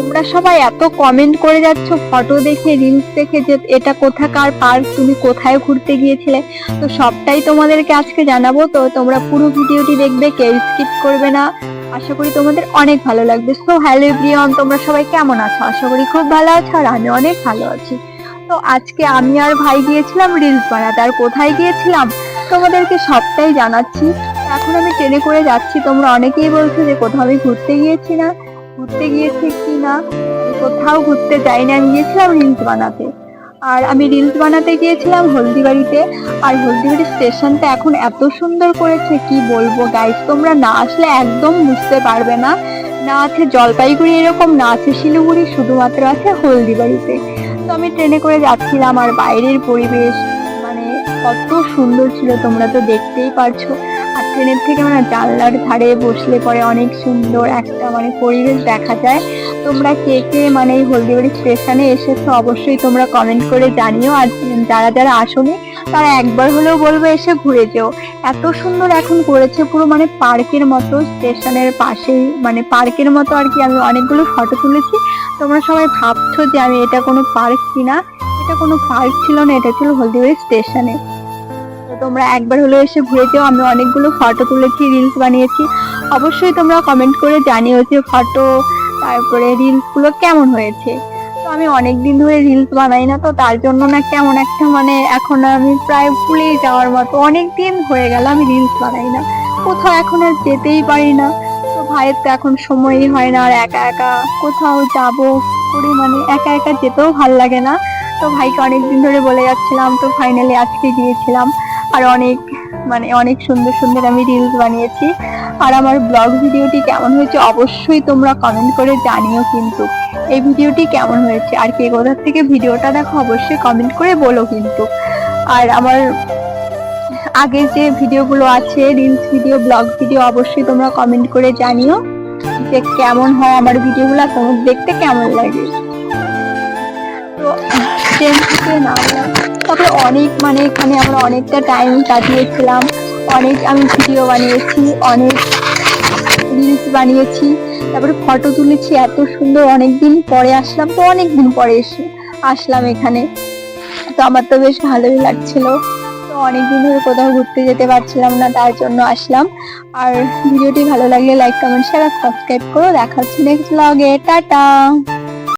তোমরা সবাই এত কমেন্ট করে যাচ্ছ ফটো দেখে রিলস দেখে যে এটা কোথাকার পার্ক তুমি কোথায় ঘুরতে গিয়েছিলে? তো সবটাই তোমাদেরকে আজকে জানাব। তো তোমরা পুরো ভিডিওটি দেখবে, কেউ স্কিপ করবে না। আশা করি তোমাদের অনেক ভালো লাগবে। সো হ্যালো এভরিওয়ান তোমরা সবাই কেমন আছো? আশা করি খুব ভালো আছো আর আমি অনেক ভালো আছি। তো আজকে আমি আর ভাই গিয়েছিলাম রিলস বানাতে। আর কোথায় গিয়েছিলাম? তোমাদেরকে সবটাই জানাচ্ছি। এখন আমি ট্রেনে করে যাচ্ছি। তোমরা অনেকেই বলছো যে কোথাও আমি ঘুরতে গিয়েছি না। ঘুরতে গিয়েছি কি না? কোথাও ঘুরতে যাইনি আমি গিয়েছিলাম রিলস বানাতে আর আমি রিলস বানাতে গিয়েছিলাম হলদিবাড়িতে। আর হলদিবাড়ি স্টেশনটা এখন এত সুন্দর করেছে, কি বলব গাইস তোমরা না আসলে একদম বুঝতে পারবে না। না আছে জলপাইগুড়ি এরকম, না আছে শিলিগুড়ি, শুধুমাত্র আছে হলদিবাড়িতে। তো আমি ট্রেনে করে যাচ্ছিলাম, আর বাইরের পরিবেশ মানে কত সুন্দর ছিল, তোমরা তো দেখতেই পারছ। আর ট্রেনের থেকে মানে জানলার ধারে বসলে পরে অনেক সুন্দর একটা মানে পরিবেশ দেখা যায়। তোমরা কে কে মানে এই হলদিবাড়ি স্টেশনে এসেছ অবশ্যই তোমরা কমেন্ট করে জানিও। আর যারা যারা আসোনি, তারা একবার হলেও বলব এসে ঘুরে যেও। এত সুন্দর এখন করেছে পুরো মানে পার্কের মতো স্টেশনের পাশেই মানে পার্কের মতো আর কি। আমি অনেকগুলো ফটো তুলেছি। তোমরা সবাই ভাবছ যে আমি এটা কোনো পার্ক কিনা? এটা কোনো পার্ক ছিল না, এটা ছিল হলদিবাড়ি স্টেশনে। তোমরা একবার হলেও এসে ঘুরে যেও। আমি অনেকগুলো ফটো তুলেছি রিলস বানিয়েছি। অবশ্যই তোমরা কমেন্ট করে জানিও যে ফটো তারপরে রিলসগুলো কেমন হয়েছে। তো আমি অনেক দিন ধরে রিলস বানাই না, তো তার জন্য না কেমন একটা মানে এখন আমি প্রায় ভুলেই যাওয়ার মতো। অনেক দিন হয়ে গেল আমি রিলস বানাই না। কোথাও এখন আর যেতেই পারি না। তো ভাইয়ের তো এখন সময়ই হয় না আর একা একা কোথাও যাব করে মানে একা একা যেতেও ভালো লাগে না। তো ভাইকে অনেক দিন ধরে বলে যাচ্ছিলাম, তো ফাইনালি আজকে গিয়েছিলাম। আর অনেক মানে অনেক সুন্দর সুন্দর আমি রিলস বানিয়েছি। আর আমার ব্লগ ভিডিওটি কেমন হয়েছে অবশ্যই তোমরা কমেন্ট করে জানিও কিন্তু। এই ভিডিওটি কেমন হয়েছে? আর কে কোথার থেকে ভিডিওটা দেখো অবশ্যই কমেন্ট করে বলো কিন্তু। আর আমার আগের যে ভিডিওগুলো আছে রিলস ভিডিও ব্লগ ভিডিও অবশ্যই তোমরা কমেন্ট করে জানিও যে কেমন হয় আমার ভিডিওগুলো তোমার দেখতে কেমন লাগে। তো নামলাম তারপরে অনেক মানে এখানে আমরা অনেকটা টাইম কাটিয়েছিলাম। অনেক আমি ভিডিও বানিয়েছি, অনেক রিলস বানিয়েছি, তারপরে ফটো তুলেছি, এত সুন্দর অনেক দিন পরে আসলাম, তো অনেক দিন পরে এসে আসলাম এখানে। তো আমার তো বেশ ভালোই লাগছিল। তো অনেক দিন ধরে কোথাও ঘুরতে যেতে পারছিলাম না, তার জন্য আসলাম। আর ভিডিওটি ভালো লাগলে লাইক কমেন্ট শেয়ার সাবস্ক্রাইব করো। দেখা হচ্ছে নেক্সট ব্লগে টাটা!